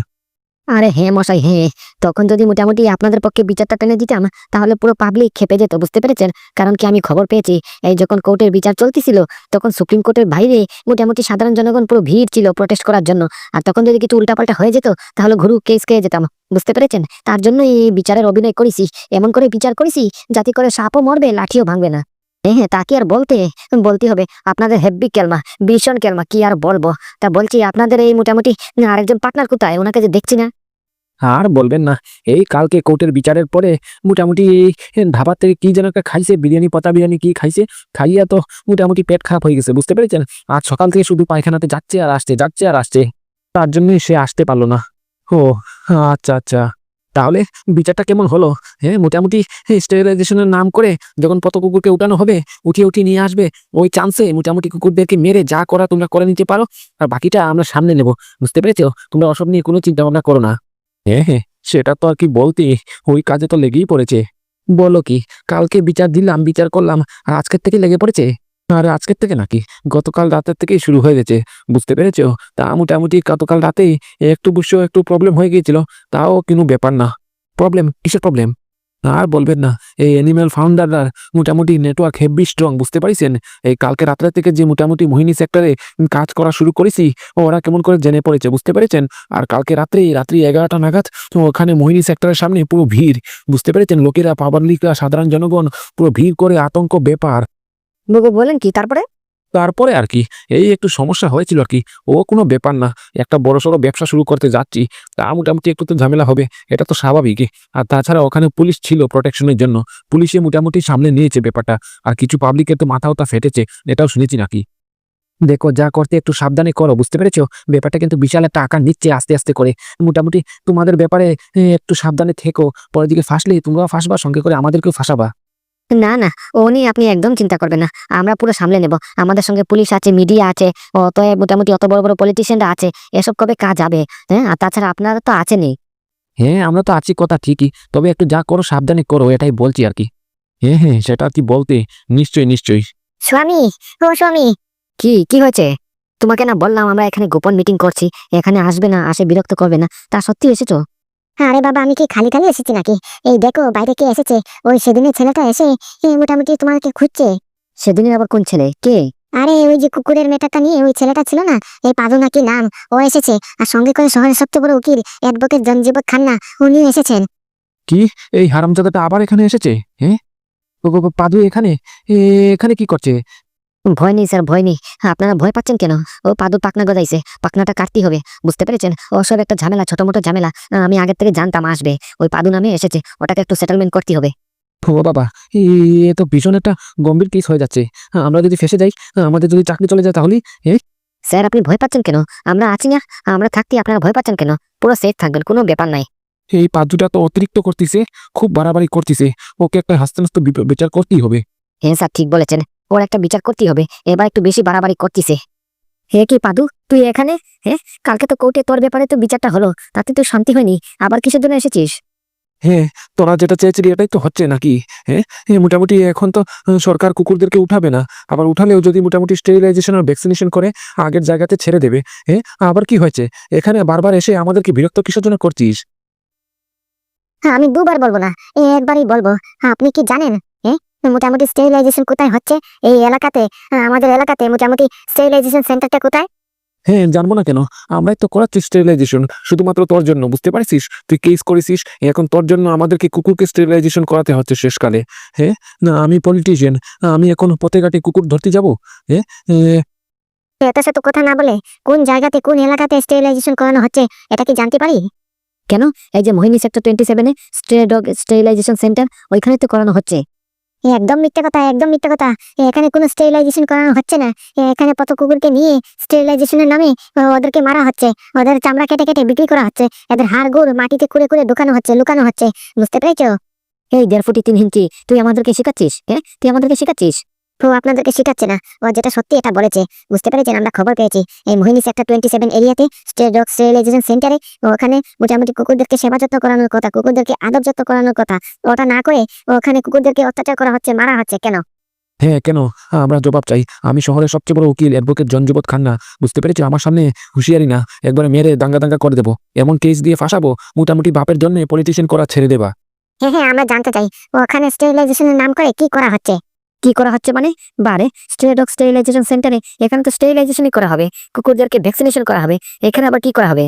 আরে হ্যাঁ মশাই হ্যাঁ। তখন যদি মোটামুটি আপনাদের পক্ষে বিচারটা টেনে দিতাম, তাহলে পুরো পাবলিক খেপে যেত, বুঝতে পেরেছেন? কারণ কি আমি খবর পেয়েছি, এই যখন কোর্টের বিচার চলতেছিল, তখন সুপ্রিম কোর্টের বাইরে মোটামুটি সাধারণ জনগণ পুরো ভিড় ছিল প্রোটেস্ট করার জন্য। আর তখন যদি কিছু উল্টাপাল্টা হয়ে যেত, তাহলে ঘুরু কেস খেয়ে যেতাম, বুঝতে পেরেছেন? তার জন্য এই বিচারের অভিনয় করেছি, এমন করে বিচার করেছি, যাতে করে সাপও মরবে, লাঠিও ভাঙবে না। হ্যাঁ হ্যাঁ তা আর বলতে বলতে হবে, আপনাদের হেভি কেলমা, ভীষণ কেলমা, কি আর বলব? তা বলছি, আপনাদের এই মোটামুটি, আরেকজন পার্টনার কোথায়? ওনাকে যে দেখছি না।
আর বলবেন না, এই কালকে কোর্টের বিচারের পরে মোটামুটি ধাবার থেকে কি যেন একটা খাইছে, বিরিয়ানি পচা বিরিয়ানি কি খাইছে, খাইয়া তো মোটামুটি পেট খারাপ হয়ে গেছে, বুঝতে পেরেছেন? আর সকাল থেকে শুধু পায়খানাতে যাচ্ছে আর আসছে, যাচ্ছে আর আসছে, তার জন্যই সে আসতে পারল না। ও আচ্ছা আচ্ছা। তাহলে বিচারটা কেমন হলো? হ্যাঁ মোটামুটি স্টেরিলাইজেশনের নাম করে যখন পত কুকুরকে উঠানো হবে উঠিয়ে উঠিয়ে নিয়ে আসবে, ওই চান্সে মোটামুটি কুকুরদেরকে মেরে যা করা তোমরা করে নিতে পারো, আর বাকিটা আমরা সামনে নেব। বুঝতে পেরেছ? তোমরা অসব নিয়ে কোনো চিন্তা ভাবনা করো না। হ্যাঁ হ্যাঁ সেটা তো আর কি বলতে? ওই কাজে তো লেগেই পড়েছে। বলো কি, কালকে বিচার দিলাম, বিচার করলাম, আর আজকের থেকে লেগে পড়েছে? আর আজকের থেকে নাকি? গতকাল রাতের থেকেই শুরু হয়ে গেছে। বুঝতে পেরেছ? তা মোটামুটি গতকাল রাতেই একটু বুঝছ, একটু প্রবলেম হয়ে গিয়েছিল। তাও কোনো ব্যাপার না। প্রবলেম কিসের প্রবলেম আর বলবেন না, এই অ্যানিম্যাল ফাউন্ডাররা মোটামুটি নেটওয়ার্ক হেভি স্ট্রং বুঝতে পারিছেন? এই কালকে রাত্রে থেকে যে মোটামুটি মোহিনী সেক্টরে কাজ করা শুরু করেছি, ওরা কেমন করে জেনে পড়েছে, বুঝতে পেরেছেন? আর কালকে রাত্রে রাত্রি এগারোটা নাগাদ ওখানে মোহিনী সেক্টরের সামনে পুরো ভিড়, বুঝতে পেরেছেন? লোকেরা, পাবলিকরা, সাধারণ জনগণ, পুরো ভিড় করে আতঙ্ক, ব্যাপার।
বলেন কি, তারপরে?
তারপরে আর কি, এই একটু সমস্যা হয়েছিল আর কি, ও কোনো ব্যাপার না, একটা বড় সড়ো ব্যবসা শুরু করতে যাচ্ছি, তা মোটামুটি একটু তো ঝামেলা হবে, এটা তো স্বাভাবিক আর তাছাড়া ওখানে পুলিশ ছিল প্রোটেকশনের জন্য, পুলিশে মোটামুটি সামনে নিয়েছে ব্যাপারটা, আর কিছু পাবলিকের তো মাথাও তা ফেটেছে, এটাও শুনেছি নাকি। দেখো, যা করতে একটু সাবধানে করো, বুঝতে পেরেছ? ব্যাপারটা কিন্তু বিশাল একটা আকার নিচ্ছে আস্তে আস্তে করে, মোটামুটি তোমাদের ব্যাপারে একটু সাবধানে থেকো, পরের দিকে ফাঁসলে তোমরাও ফাঁসবা, সঙ্গে করে আমাদেরকেও ফাঁসাবা।
না না ও নিয়ে আপনি একদম চিন্তা করবেন না। আমরা পুরো সামলে নেব। আমাদের সঙ্গে পুলিশ আছে মিডিয়া আছে অতএব মোটামুটি অত বড় বড় পলিটিশিয়ানরা আছে এসব কবে কাজ হবে? হ্যাঁ আর তাছাড়া আপনারা তো আছেনই
হ্যাঁ আমরা তো আছি কথা ঠিকই তবে একটু যা করো সাবধানে করো এটাই বলছি আর কি। হ্যাঁ হ্যাঁ সেটা আর কি বলতে নিশ্চয়ই নিশ্চয়ই।
স্বামী ও স্বামী।
কি কি হয়েছে? তোমাকে না বললাম আমরা এখানে গোপন মিটিং করছি এখানে আসবে না আসে বিরক্ত করবে না। তা সত্যি এসেছ?
আরে বাবা আমি কি খালি খালি এসেছি নাকি? এই দেখো বাইরে কে এসেছে? ওই সেদিনের ছেলেটা এসে এ, মোটামুটি তোমাকে খুঁজছে।
সেদিনের আবার কোন ছেলে? কে?
আরে ওই যে কুকুরের মেটাটা নিয়ে ওই ছেলেটা ছিল না? এই পাদু নাকি নাম? ও এসেছে। আর সঙ্গে করে শহরের সবচেয়ে বড় উকিল অ্যাডভোকেট জনজীবত খান্না উনিও এসেছেন। কি?
এই হারামজাদাটা আবার এখানে এসেছে? হ্যাঁ ও পাদু এখানে? এখানে কি করছে?
ভয় নেই স্যার ভয় নেই। আপনারা ভয় পাচ্ছেন কেন? ও পাদুর পাকনা গজাইছে। পাকনাটা কাটতেই হবে। বুঝতে পেরেছেন? ও সব একটা ঝামেলা ছোট মোটো ঝামেলা। আমি আগের থেকে জানতাম আসবে। ওই পাদু নামে এসেছে। ওটাকে একটু সেটেলমেন্ট করতে হবে।
ও বাবা এ তো ভীষণ একটা গম্ভীর কেস হয়ে যাচ্ছে। আমরা যদি ফেসে যাই আমাদের যদি চাকরি চলে যায় তাহলে?
স্যার আপনি ভয় পাচ্ছেন কেন? আমরা আছি না? আমরা থাকতে আপনারা ভয় পাচ্ছেন কেন? পুরো সেফ থাকবেন কোনো ব্যাপার নাই।
এই পাদুটা তো অতিরিক্ত করতেছে খুব বাড়াবাড়ি করতেছে। ওকে একটা হাস্তে নাস্তে বি- বিচার করতেই হবে।
হ্যাঁ স্যার ঠিক বলেছেন। ওর একটা বিচার করতেই হবে। এবার একটু বেশি বাড়াবাড়ি করতেছে। হে কি পাদু তুই এখানে? হ্যাঁ কালকে তো কোর্টে তোর ব্যাপারে তো বিচারটা হলো তাতে তো শান্তি হয়নি। আবার কিসের জন্য এসেছিস?
হ্যাঁ তোরা যেটা চেয়েছিলি এটাই তো হচ্ছে নাকি? হ্যাঁ মোটামুটি এখন তো সরকার কুকুরদেরকে উঠাবে না। আবার উঠালেও যদি মোটামুটি স্টেরিলাইজেশন আর ভ্যাকসিনেশন করে আগের জায়গাতে ছেড়ে দেবে। হ্যাঁ আবার কি হয়েছে? এখানে বারবার এসে আমাদেরকে বিরক্ত কিসের জন্য করছিস?
হ্যাঁ আমি দুবার বলব না একবারই বলব। আপনি কি জানেন? মোটামুটি স্টেরিলাইজেশন কোথায় হচ্ছে? এই এলাকাতে আমাদের এলাকাতে মোটামুটি স্টেরিলাইজেশন সেন্টারটা কোথায়?
হ্যাঁ জানব না কেন? আমরাই তো করাচ্ছি স্টেরিলাইজেশন শুধুমাত্র তোর জন্য বুঝতে পারছিস? তুই কেস করেছিস এখন তোর জন্য আমাদেরকে কুকুরকে স্টেরিলাইজেশন করাতে হচ্ছে শেষকালে। হ্যাঁ? না আমি পলিটিশিয়ান আমি এখন পথে ঘাটে কুকুর ধরতে যাব? হ্যাঁ?
এত শত কথা না বলে কোন জায়গাতে কোন এলাকাতে স্টেরিলাইজেশন করানো হচ্ছে এটা কি জানতে পারি? কেন?
এই যে মোহিনী সেক্টর টোয়েন্টি সেভেনে স্টে ডগ স্টেরিলাইজেশন সেন্টার ওইখানে তো করানো হচ্ছে।
একদম মিথ্যা কথা, একদম মিথ্যে কথা। এখানে কোনো স্টেরিলাইজেশন করানো হচ্ছে না। এখানে কত কুকুরকে নিয়ে স্টেরিলাইজেশনের নামে ওদেরকে মারা হচ্ছে। ওদের চামড়া কেটে কেটে বিক্রি করা হচ্ছে। এদের হাড়, গোড় মাটিতে কুড়ে কুড়ে ঢুকানো হচ্ছে, লুকানো হচ্ছে। বুঝতে পেরেছ?
এই দেড় ফুটি তিন ইঞ্চি, তুই আমাদেরকে শেখাচ্ছিস? হ্যাঁ? তুই আমাদেরকে শেখাচ্ছিস?
ও আপনাদেরকে শেখাচ্ছে না। ও যেটা সত্যি এটা বলেছে। বুঝতে পেরেছেন? আমরা খবর পেয়েছি। এই মোহিনী সেক্টর টোয়েন্টি সেভেন এরিয়াতে স্টেট ডগ স্টেরিলাইজেশন সেন্টারে ওখানে মোটামুটি কুকুরদেরকে সেবা যত্ন করানোর কথা কুকুরদেরকে আদব যত্ন করানোর কথা। ওটা না করে ওখানে কুকুরদেরকে অত্যাচার করা হচ্ছে মারা হচ্ছে কেন?
হ্যাঁ কেন? আমরা জবাব চাই। আমি শহরের সবচেয়ে বড় উকিল অ্যাডভোকেট জনজীবত খান্না। বুঝতে পেরেছি? আমার সামনে হুঁশিয়ারি না। একবারে মেরে দাঙ্গা দাঙ্গা করে দেবো। এমন কেস দিয়ে ফাঁসাবো মোটামুটি বাপের জন্য পলিটিশিয়ান করা ছেড়ে দেবা।
হ্যাঁ হ্যাঁ আমরা জানতে চাই। ওখানে স্টেরিলাইজেশনের নাম করে কি করা হচ্ছে?
কি করা হচ্ছে মানে? বারে স্টে ডগ স্টেরিলাইজেশন সেন্টারে এখানে তো স্টেরিলাইজেশনই করা হবে। কুকুরদেরকে ভ্যাকসিনেশন করা হবে। এখানে আবার কি করা হবে?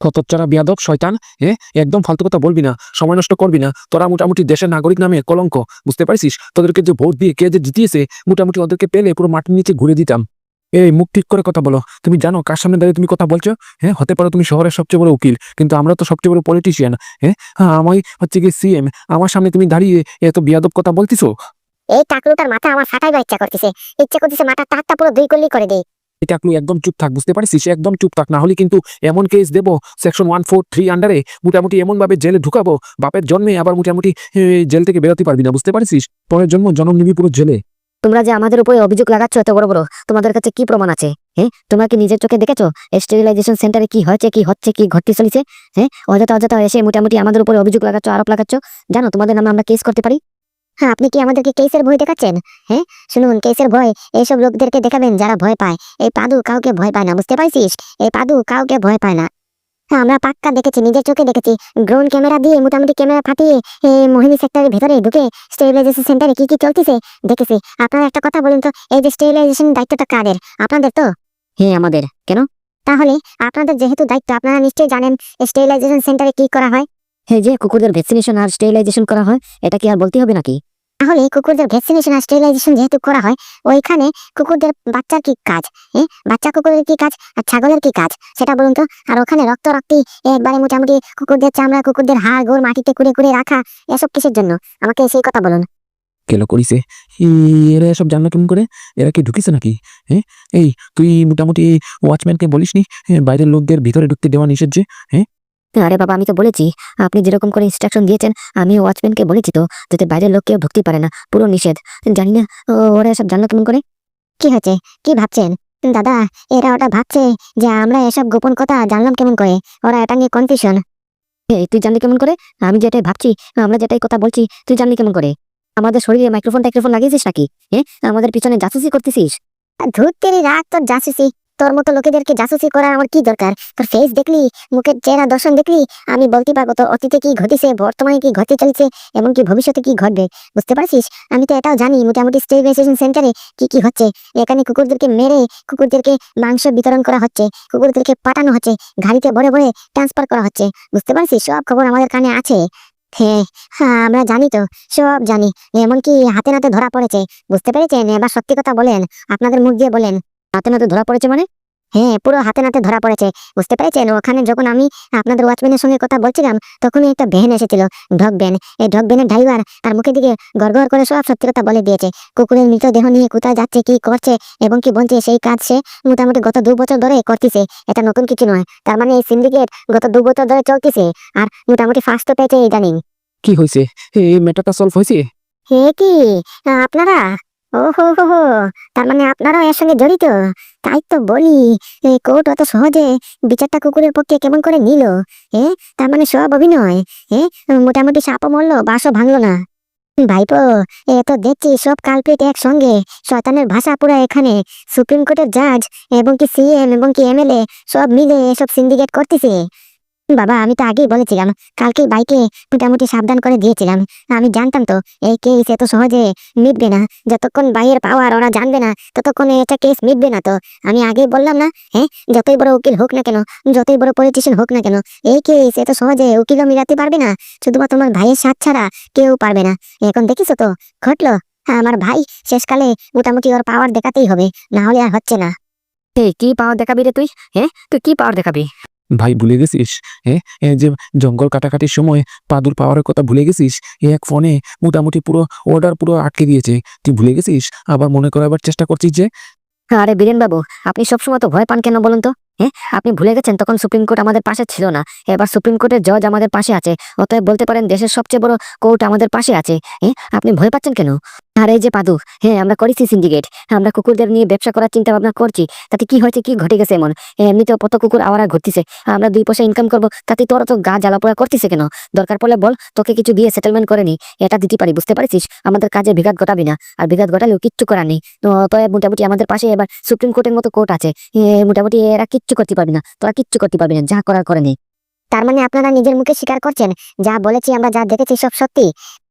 কতচ্চারা বিয়াদব শয়তান? এ একদম ফালতু কথা বলবি না সময় নষ্ট করবি না। তোরা মোটামুটি দেশের নাগরিক নামে কলঙ্ক বুঝতে পারছিস? তোদেরকে যে ভোট দিয়ে কে যে জিতিয়েছে মোটামুটি ওদেরকে পেলে পুরো মাটির নিচে ঘুরে দিতাম। এই মুখ ঠিক করে কথা বলো। তুমি জানো কার সামনে দাঁড়িয়ে তুমি কথা বলছো? হ্যাঁ হতে পারো তুমি শহরের সবচেয়ে বড় উকিল কিন্তু আমরা তো সবচেয়ে বড় পলিটিশিয়ান হ্যাঁ হ্যাঁ, আমি হচ্ছে কি সিএম আমার সামনে তুমি দাঁড়িয়ে এত বিয়াদব কথা বলতিছো?
এই টাকলুটার মাথা আমার ফাটাইবার ইচ্ছা করতেছে। ইচ্ছা করতেছে মাথার টাকটা পুরো দুই কল্লি করে দেই।
তুই একদম চুপ থাক বুঝতে পারছিস? একদম চুপ থাক না হলে কিন্তু এমন কেস দেবো সেকশন ওয়ান ফোর থ্রি আন্ডারে মোটামুটি এমন ভাবে জেলে ঢুকাবো বাপের জন্মে আবার মোটামুটি জেল থেকে বেরোতে পারবি না বুঝতে পারছিস? পরের জন্ম জন্ম নিবি পুরো জেলে।
তোমরা যে আমাদের উপরে অভিযোগ লাগাচ্ছ এত বড় বড় তোমাদের কাছে কি প্রমাণ আছে? হ্যাঁ তোমরা কি নিজের চোখে দেখেছ? স্টেরিলাইজেশন সেন্টারে কি হয়েছে কি হচ্ছে কি ঘটতে চলেছে? হ্যাঁ অযথা অযথা এসে মোটামুটি আমাদের উপরে অভিযোগ লাগাচ্ছ আরোপ লাগাচ্ছ? জানো তোমাদের নামে আমরা কেস করতে পারি?
হ্যাঁ আপনি কি আমাদেরকে কেসের ভয় দেখাচ্ছেন? হ্যাঁ শুনুন কেসের ভয় এইসব লোকদেরকে দেখাবেন যারা ভয় পায়। এই পাদু কাউকে ভয় পায় না বুঝতে পারছিস এই পাদু কাউকে ভয় পায় না। হ্যাঁ আমরা পাক্কা দেখেছি নিজের চোখে দেখেছি। ড্রোন ক্যামেরা দিয়ে মোটামুটি ক্যামেরা ফাটিয়ে এ, মোহিনী সেক্টরের ভেতরে ঢুকে স্টেবিলাইজেশন সেন্টারে কি কি চলতেছে দেখেছি। আপনারা একটা কথা বলুন তো এই যে স্টেবিলাইজেশন দায়িত্বটা কাদের? আপনাদের তো?
হ্যাঁ আমাদের। কেন?
তাহলে আপনাদের যেহেতু দায়িত্ব আপনারা নিশ্চয়ই জানেন স্টেবিলাইজেশন সেন্টারে কি করা হয়?
হ্যাঁ যে কুকুরদের ভ্যাকসিনেশন আর স্টেরিলাইজেশন করা হয় এটা কি আর বলতে হবে নাকি?
তাহলে কুকুরদের ভ্যাকসিনেশন আর স্টেরিলাইজেশন যেহেতু করা হয় ওইখানে কুকুরদের বাচ্চার কি কাজ? হ্যাঁ? বাচ্চা কুকুরের কি কাজ? আর ছাগলের কি কাজ? সেটা বলুন তো। আর ওখানে রক্ত রক্তি একবারে মোটামুটি কুকুরদের চামড়া কুকুরদের হাড় গোড় মাটিতে কুড়ে কুড়ে রাখা এসব কিসের জন্য? আমাকে সেই কথা বলুন।
কেন করিছে? এরা এসব জানলো কেমন করে? এরা কি ঢুকিছে নাকি? হ্যাঁ? এই তুই মোটামুটি ওয়াচম্যানকে বলিসনি? হ্যাঁ, বাইরের লোকদের ভিতরে ঢুকতে দেওয়া নিষেধ যে?
আরে বাবা আমি তো বলেছি আপনি যেরকম করে ইনস্ট্রাকশন দিয়েছেন আমি ওয়াচম্যানকে বলেছি তো যাতে বাইরের লোক কেউ ঢুকতে পারে না পুরো নিষেধ। জানি না ওরা এসব জানলো কেমন করে?
কি হয়েছে? কি ভাবছেন? দাদা এরা ওটা ভাবছে যে আমরা এসব গোপন কথা জানলাম কেমন করে ওরা এটা নিয়ে কনফিউশন
এই তুই জানলি কেমন করে? আমি যেটাই ভাবছি আমরা যেটাই কথা বলছি তুই জানলি কেমন করে? আমাদের শরীরে মাইক্রোফোন টাইক্রোফোন লাগিয়েছিস নাকি? হ্যাঁ আমাদের পিছনে জাসুসি করতেছিস?
ধুতেরি রাগ তোর জাসুসি। তোর মতো লোকেদেরকে জাসুসি করার আমার কি দরকার? তোর ফেস দেখলি? মুখের চেহারা দর্শন দেখলি? আমি বলতে পারব তোর অতীতে কি ঘটেছে, বর্তমানে কি ঘটে চলছে এবং কি ভবিষ্যতে কি ঘটবে? বুঝতে পারছিস? আমি তো এটাও জানি মোটামুটি স্টেবিলাইজেশন সেন্টারে কি কি হচ্ছে। এখানে কুকুরদেরকে মেরে কুকুরদেরকে মাংস বিতরণ করা হচ্ছে, কুকুরদেরকে পাঠানো হচ্ছে, গাড়িতে ভরে ভরে ট্রান্সফার করা হচ্ছে। বুঝতে পারছিস? সব খবর আমাদের কানে আছে। হ্যাঁ হ্যাঁ আমরা জানি তো, সব জানি। এমনকি হাতে নাতে ধরা পড়েছে। বুঝতে পেরেছেন? এবার সত্যি কথা বলেন, আপনাদের মুখ দিয়ে বলেন।
হাতে নাতে ধরা পড়েছে মানে?
হ্যাঁ পুরো হাতে নাতে ধরা পড়েছে। বুঝতে পেরেছেন? ওখানে যখন আমি আপনাদের ওয়াচম্যানের সঙ্গে কথা বলছিলাম তখনই একটা ভ্যান এসেছিল ডগ ভ্যান এই ডগ ভ্যানের ড্রাইভার তার মুখের দিকে গড়গড় করে সব সত্যি কথা বলে দিয়েছে। কুকুরের মৃতদেহ নিয়ে কোথায় যাচ্ছে কি করছে এবং কি বলছে সেই কাজ সে মোটামুটি গত দু বছর ধরে করতেছে। এটা নতুন কিছু নয়। তার মানে এই সিন্ডিকেট গত দু বছর ধরে চলতেছে আর মোটামুটি ফার্স্ট পেয়েছে ইদানিং
কি হয়েছে এই ম্যাটারটা সলভ হয়েছে
হে কি? আপনারা? ও হো তার মানে আপনারাও এর সঙ্গে জড়িত? তাই তো বলি এই কোর্ট অত সহজে বিচারটা কুকুরের পক্ষে কেমন করে নিল? এ, তার মানে সব অভিনয়? এ, মোটামুটি সাপও মরলো বাসও ভাঙলো না। ভাইপো, এ তো দেখছি সব কালপিট একসঙ্গে। শয়তানের ভাষা পুরো এখানে। সুপ্রিম কোর্টের জাজ এবং কি সিএম এবং কি এমএলএ সব মিলে এসব সিন্ডিকেট করতেছে। বাবা, আমি তো আগেই বলেছিলাম কালকে বাইকে মোটামুটি সাবধান করে দিয়েছিলাম। আমি জানতাম তো, এই কেস এত সহজে মিটবে না। যতক্ষণ বাইরের পাওয়ার ওরা জানবে না, ততক্ষণ এটা কেস মিটবে না তো। আমি আগেই বললাম না হ্যাঁ যতই বড় উকিল হোক না কেন, যতই বড় পলিটিশিয়ান হোক না কেন, এই কেস এত সহজে উকিলও মিলাতে পারবে না। শুধুমাত্র তোমার ভাইয়ের সাথ ছাড়া কেউ পারবে না। এখন দেখিস তো, ঘটলো? আমার ভাই শেষকালে মোটামুটি ওর পাওয়ার দেখাতেই হবে, না হলে আর হচ্ছে না।
কি পাওয়ার দেখাবি রে তুই? হ্যাঁ তুই কি পাওয়ার দেখাবি?
ভাই, ভুলে গেছিস? হ্যাঁ যে জঙ্গল কাটাকাটির সময় পাদুর পাওয়ারের কথা ভুলে গেছিস? এক ফোনে মোটামুটি পুরো অর্ডার পুরো আটকে দিয়েছে। তুই ভুলে গেছিস? আবার মনে করাবার চেষ্টা করছিস যে?
আরে বীরেন বাবু আপনি সবসময় তো ভয় পান কেন বলুন তো? হ্যাঁ আপনি ভুলে গেছেন, তখন সুপ্রিম কোর্ট আমাদের পাশে ছিল না। এবার সুপ্রিম কোর্টের জজ আমাদের পাশে আছে। অতএব বলতে পারেন, দেশের সবচেয়ে বড় কোর্ট আমাদের পাশে আছে। হ্যাঁ আপনি ভয় পাচ্ছেন কেন? আর এই যে পাদু হ্যাঁ আমরা করেছি সিন্ডিকেট আমরা কুকুরদের নিয়ে ব্যবসা করার চিন্তা ভাবনা করছি। তাতে কি হয়েছে, কি ঘটে গেছে এমন? এমনিতেও কত কুকুর আওয়ারা ঘুরতেছে। আমরা দুই পয়সা ইনকাম করব, তাতে তোর তো গা জ্বালাপোড়া করতেছে কেন? দরকার পড়লে বল, তোকে কিছু দিয়ে সেটেলমেন্ট করে নি। এটা দিতে পারি, বুঝতে পারছিস? আমাদের কাজে বিঘাত ঘটাবি না। আর বিঘাত ঘটালেও কিচ্ছু করার নেই। তো মোটামুটি আমাদের পাশে এবার সুপ্রিম কোর্টের মতো কোর্ট আছে। মোটামুটি এরা কিচ্ছু করতে পারবি না তোরা কিচ্ছু করতে পারবি না যা করার করে নেই
তার মানে আপনারা নিজের মুখে স্বীকার করছেন যা বলেছি আমরা যা দেখেছি সব সত্যি?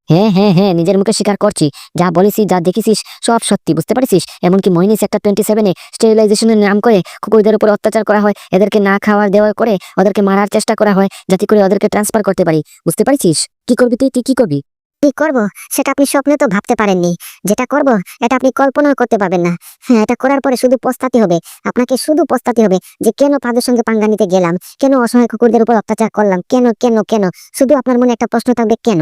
হ্যাঁ হ্যাঁ হ্যাঁ নিজের মুখে স্বীকার করছি যা বলেছিস যা দেখেছিস সব সত্যি বুঝতে পারছিস? এমনকি মহিনী সেক্টর টোয়েন্টি সেভেনে স্টেরিলাইজেশনের নাম করে কুকুরদের উপর অত্যাচার করা হয় এদেরকে না খাওয়ার দেওয়া করে ওদেরকে মারার চেষ্টা করা হয় যাতে করে ওদেরকে ট্রান্সফার করতে পারি বুঝতে পারছিস? কি করবি তুই? তুই কি করবি?
কি করব, সেটা আপনি স্বপ্নে তো ভাবতে পারেননি। যেটা করব, এটা আপনি কল্পনা করতে পারবেন না। হ্যাঁ এটা করার পরে শুধু পস্তাতে হবে। আপনাকে শুধু পস্তাতে হবে যে কেন তাদের সঙ্গে পাঙ্গা নিতে গেলাম? কেন অসহায় কুকুরদের উপর অত্যাচার করলাম? কেন কেন কেন? শুধু আপনার মনে একটা প্রশ্ন থাকবে, কেন?